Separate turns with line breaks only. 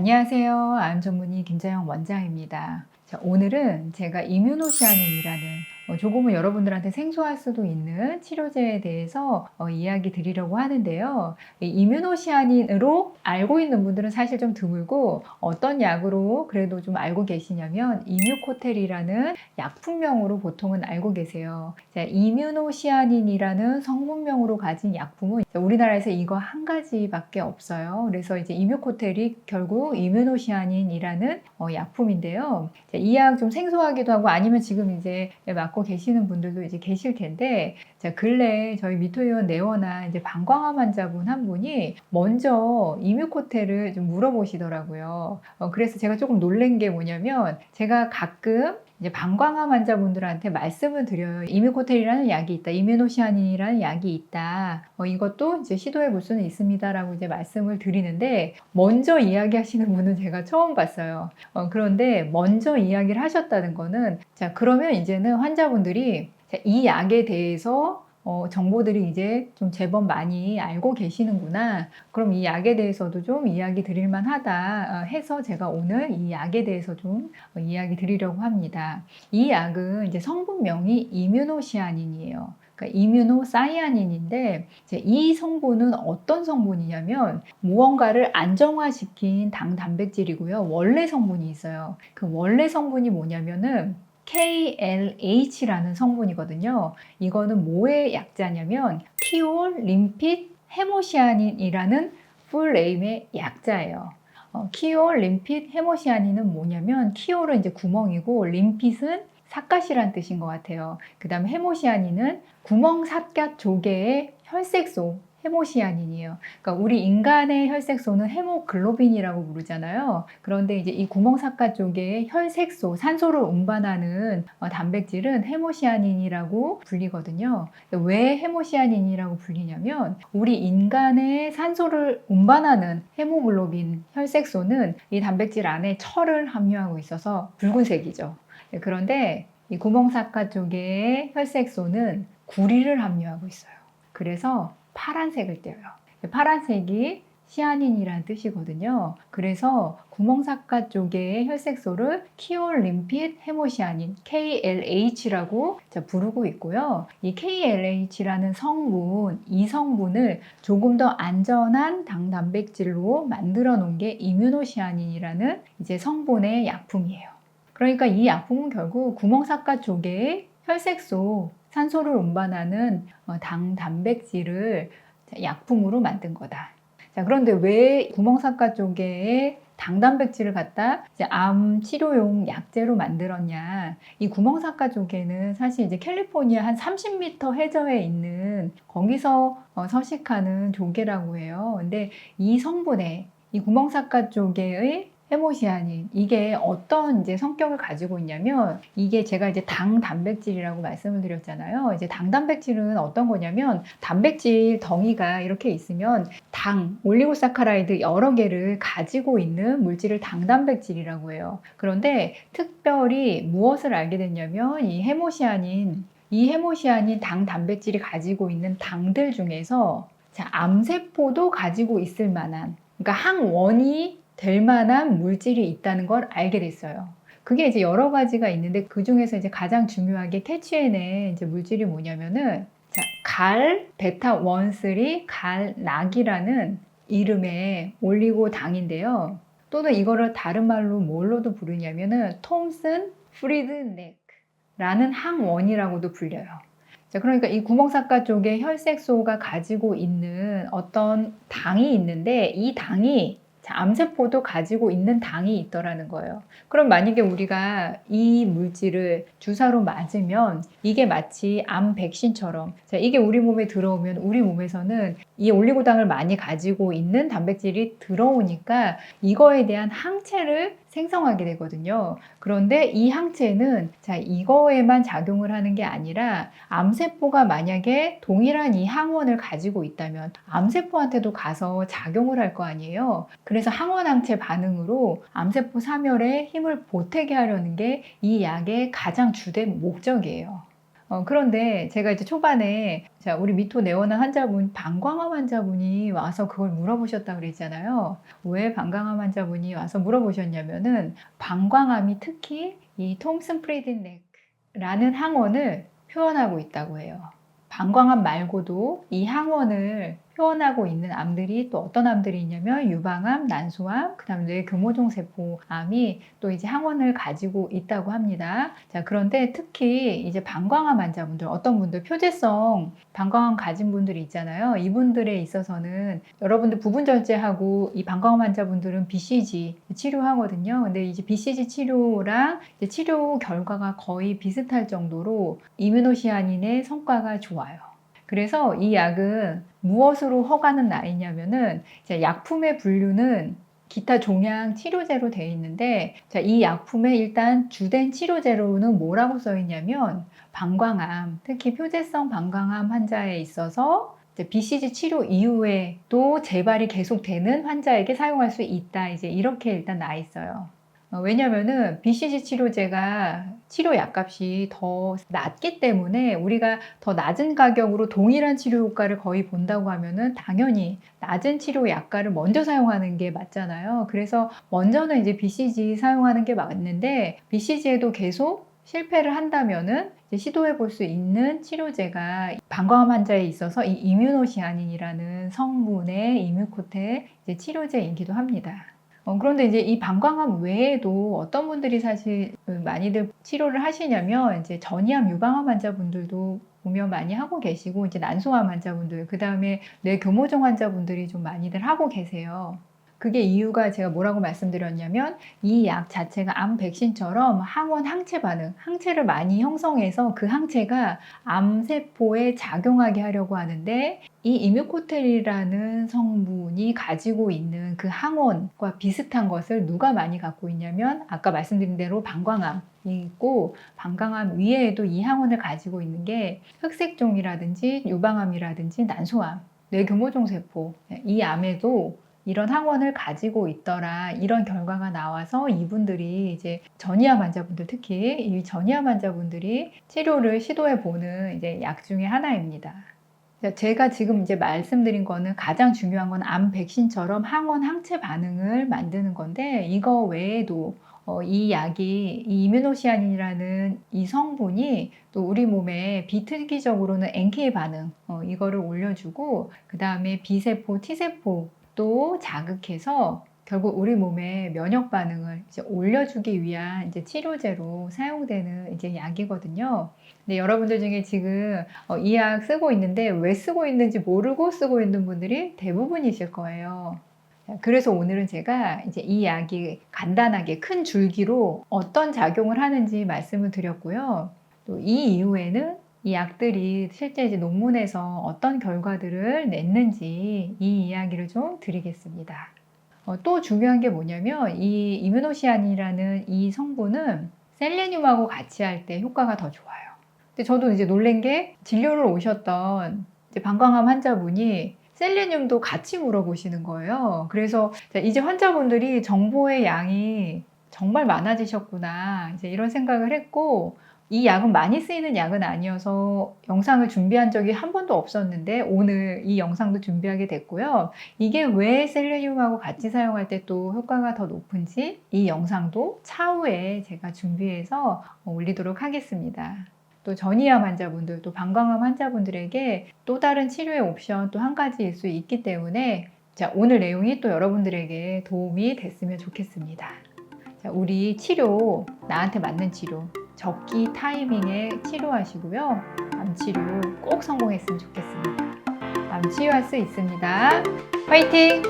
안녕하세요. 암 전문의 김자영 원장입니다. 자, 오늘은 제가 이뮤노시아닌이라는 어, 조금은 여러분들한테 생소할 수도 있는 치료제에 대해서 어, 이야기 드리려고 하는데요. 이 이뮤노시아닌으로 알고 있는 분들은 사실 좀 드물고 어떤 약으로 그래도 좀 알고 계시냐면 이뮤코텔이라는 약품명으로 보통은 알고 계세요. 자, 이뮤노시아닌이라는 성분명으로 가진 약품은 우리나라에서 이거 한 가지밖에 없어요. 그래서 이제 이뮤코텔이 결국 이뮤노시아닌이라는 어, 약품인데요. 이 약 좀 생소하기도 하고 아니면 지금 이제 맞고 계시는 분들도 이제 계실 텐데 자 근래 저희 미토의원 내원한 이제 방광암 환자분 한 분이 먼저 이뮤코텔을 좀 물어보시더라고요. 어, 그래서 제가 조금 놀란 게 뭐냐면 제가 가끔 이제 방광암 환자분들한테 말씀을 드려요. 이뮤코텔이라는 약이 있다. 이뮤노시아닌이라는 약이 있다. 어, 이것도 이제 시도해 볼 수는 있습니다라고 이제 말씀을 드리는데 먼저 이야기하시는 분은 제가 처음 봤어요. 어, 그런데 먼저 이야기를 하셨다는 거는 자 그러면 이제는 환자분들이 자, 이 약에 대해서 어, 정보들이 이제 좀 제법 많이 알고 계시는구나. 그럼 이 약에 대해서도 좀 이야기 드릴만 하다 어, 해서 제가 오늘 이 약에 대해서 좀 어, 이야기 드리려고 합니다. 이 약은 이제 성분명이 이뮤노시아닌이에요. 그러니까 이뮤노사이아닌인데 이 성분은 어떤 성분이냐면 무언가를 안정화시킨 당 단백질이고요. 원래 성분이 있어요. 그 원래 성분이 뭐냐면은 KLH라는 성분이거든요. 이거는 뭐의 약자냐면 티올 림핏 헤모시아닌이라는 풀네임의 약자예요. 어, 키올 림핏 헤모시아닌은 뭐냐면 키올은 이제 구멍이고 림핏은 삿갓이란 뜻인 것 같아요. 그 다음에 헤모시아닌은 구멍 삿갓 조개의 혈색소 헤모시아닌이에요. 그러니까 우리 인간의 혈색소는 헤모글로빈이라고 부르잖아요. 그런데 이제 이 구멍삭가 쪽에 혈색소, 산소를 운반하는 어, 단백질은 헤모시아닌이라고 불리거든요. 왜 헤모시아닌이라고 불리냐면 우리 인간의 산소를 운반하는 헤모글로빈 혈색소는 이 단백질 안에 철을 함유하고 있어서 붉은색이죠. 네, 그런데 이 구멍삭가 쪽의 혈색소는 구리를 함유하고 있어요. 그래서 파란색을 떼어요. 파란색이 시아닌이라는 뜻이거든요. 그래서 구멍삭가 쪽의 혈색소를 키올 림핏 헤모시아닌 KLH라고 부르고 있고요. 이 KLH라는 성분, 이 성분을 조금 더 안전한 당 단백질로 만들어 놓은 게 이뮤노시아닌이라는 이제 성분의 약품이에요. 그러니까 이 약품은 결국 구멍삭가 쪽에 혈색소 산소를 운반하는 어, 당 단백질을 약품으로 만든 거다. 자, 그런데 왜 구멍삭가 쪽에 당 단백질을 갖다 이제 암 치료용 약제로 만들었냐. 이 구멍삭가 쪽에는 사실 이제 캘리포니아 한 30m 해저에 있는 거기서 어, 서식하는 조개라고 해요. 근데 이 성분에 이 구멍삭가 쪽의 헤모시아닌 이게 어떤 이제 성격을 가지고 있냐면 이게 제가 이제 당 단백질이라고 말씀을 드렸잖아요. 이제 당 단백질은 어떤 거냐면 단백질 덩이가 이렇게 있으면 당 올리고사카라이드 여러 개를 가지고 있는 물질을 당 단백질이라고 해요. 그런데 특별히 무엇을 알게 됐냐면 이 헤모시아닌 이 헤모시아닌 당 단백질이 가지고 있는 당들 중에서 자, 암세포도 가지고 있을 만한 그러니까 항원이 될 만한 물질이 있다는 걸 알게 됐어요. 그게 이제 여러 가지가 있는데 그 중에서 이제 가장 중요하게 캐치엔의 이제 물질이 뭐냐면은 자, 갈 베타 원쓰리 갈 락이라는 이름의 올리고당인데요. 또는 이거를 다른 말로 뭘로도 부르냐면은 톰슨 프리드넥라는 항원이라고도 불려요. 자, 그러니까 이 구멍삭가 쪽에 혈색소가 가지고 있는 어떤 당이 있는데 이 당이 암세포도 가지고 있는 당이 있더라는 거예요. 그럼 만약에 우리가 이 물질을 주사로 맞으면 이게 마치 암 백신처럼 자, 이게 우리 몸에 들어오면 우리 몸에서는 이 올리고당을 많이 가지고 있는 단백질이 들어오니까 이거에 대한 항체를 생성하게 되거든요. 그런데 이 항체는 자, 이거에만 작용을 하는 게 아니라 암세포가 만약에 동일한 이 항원을 가지고 있다면 암세포한테도 가서 작용을 할 거 아니에요. 그래서 항원 항체 반응으로 암세포 사멸에 힘을 보태게 하려는 게 이 약의 가장 주된 목적이에요. 어, 그런데 제가 이제 초반에 자, 우리 미토 내원한 환자분, 방광암 환자분이 와서 그걸 물어보셨다 그랬잖아요. 왜 방광암 환자분이 와서 물어보셨냐면은 방광암이 특히 이 톰슨 프리든 넥라는 항원을 표현하고 있다고 해요. 방광암 말고도 이 항원을 표현하고 있는 암들이 또 어떤 암들이 있냐면 유방암, 난소암, 그다음에 뇌교모종 세포암이 또 이제 항원을 가지고 있다고 합니다. 자, 그런데 특히 이제 방광암 환자분들 어떤 분들 표재성 방광암 가진 분들이 있잖아요. 이분들에 있어서는 여러분들 부분 절제하고 이 방광암 환자분들은 BCG 치료하거든요. 근데 이제 BCG 치료랑 이제 치료 결과가 거의 비슷할 정도로 이뮤노시아닌의 성과가 좋아요. 그래서 이 약은 무엇으로 허가는 나 있냐면은 이제 약품의 분류는 기타 종양 치료제로 되어 있는데 자, 이 약품의 일단 주된 치료제로는 뭐라고 써 있냐면 방광암, 특히 표재성 방광암 환자에 있어서 이제 BCG 치료 이후에 또 재발이 계속되는 환자에게 사용할 수 있다. 이제 이렇게 일단 나 있어요. 어, 왜냐면은 BCG 치료제가 치료 약값이 더 낮기 때문에 우리가 더 낮은 가격으로 동일한 치료 효과를 거의 본다고 하면은 당연히 낮은 치료 약가를 먼저 사용하는 게 맞잖아요. 그래서 먼저는 이제 BCG 사용하는 게 맞는데 BCG에도 계속 실패를 한다면은 시도해 볼 수 있는 치료제가 방광암 환자에 있어서 이 이뮤노시아닌이라는 성분의 이뮤코테 치료제이기도 합니다. 어, 그런데 이제 이 방광암 외에도 어떤 분들이 사실 많이들 치료를 하시냐면 이제 전이암 유방암 환자분들도 보면 많이 하고 계시고 이제 난소암 환자분들 그 다음에 뇌 교모종 환자분들이 좀 많이들 하고 계세요. 그게 이유가 제가 뭐라고 말씀드렸냐면 이 약 자체가 암 백신처럼 항원 항체 반응, 항체를 많이 형성해서 그 항체가 암세포에 작용하게 하려고 하는데 이 이뮤코텔이라는 성분이 가지고 있는 그 항원과 비슷한 것을 누가 많이 갖고 있냐면 아까 말씀드린 대로 방광암 이 있고 방광암 위에도 이 항원을 가지고 있는 게 흑색종이라든지 유방암이라든지 난소암, 뇌교모종 세포 이 암에도 이런 항원을 가지고 있더라 이런 결과가 나와서 이분들이 이제 전이암 환자분들 특히 이 전이암 환자분들이 치료를 시도해 보는 이제 약 중에 하나입니다. 제가 지금 이제 말씀드린 거는 가장 중요한 건 암 백신처럼 항원 항체 반응을 만드는 건데 이거 외에도 어, 이 약이 이 이뮤노시아닌이라는 이 성분이 또 우리 몸에 비특이적으로는 NK 반응 어, 이거를 올려주고 그 다음에 B세포, T세포 또 자극해서 결국 우리 몸의 면역 반응을 이제 올려주기 위한 이제 치료제로 사용되는 이제 약이거든요. 근데 여러분들 중에 지금 어, 이약 쓰고 있는데 왜 쓰고 있는지 모르고 쓰고 있는 분들이 대부분이실 거예요. 그래서 오늘은 제가 이제 이 약이 간단하게 큰 줄기로 어떤 작용을 하는지 말씀을 드렸고요. 또 이 이후에는 이 약들이 실제 이제 논문에서 어떤 결과들을 냈는지 이 이야기를 좀 드리겠습니다. 어, 또 중요한 게 뭐냐면 이 이뮤노시안이라는 이 성분은 셀레늄하고 같이 할 때 효과가 더 좋아요. 근데 저도 이제 놀란 게 진료를 오셨던 방광암 환자분이 셀레늄도 같이 물어보시는 거예요. 그래서 이제 환자분들이 정보의 양이 정말 많아지셨구나. 이제 이런 생각을 했고, 이 약은 많이 쓰이는 약은 아니어서 영상을 준비한 적이 한 번도 없었는데 오늘 이 영상도 준비하게 됐고요. 이게 왜 셀레늄하고 같이 사용할 때 또 효과가 더 높은지 이 영상도 차후에 제가 준비해서 올리도록 하겠습니다. 또 전이암 환자분들, 또 방광암 환자분들에게 또 다른 치료의 옵션 또 한 가지일 수 있기 때문에 자, 오늘 내용이 또 여러분들에게 도움이 됐으면 좋겠습니다. 자, 우리 치료, 나한테 맞는 치료, 적기 타이밍에 치료하시고요. 암 치료 꼭 성공했으면 좋겠습니다. 암 치유할 수 있습니다. 화이팅!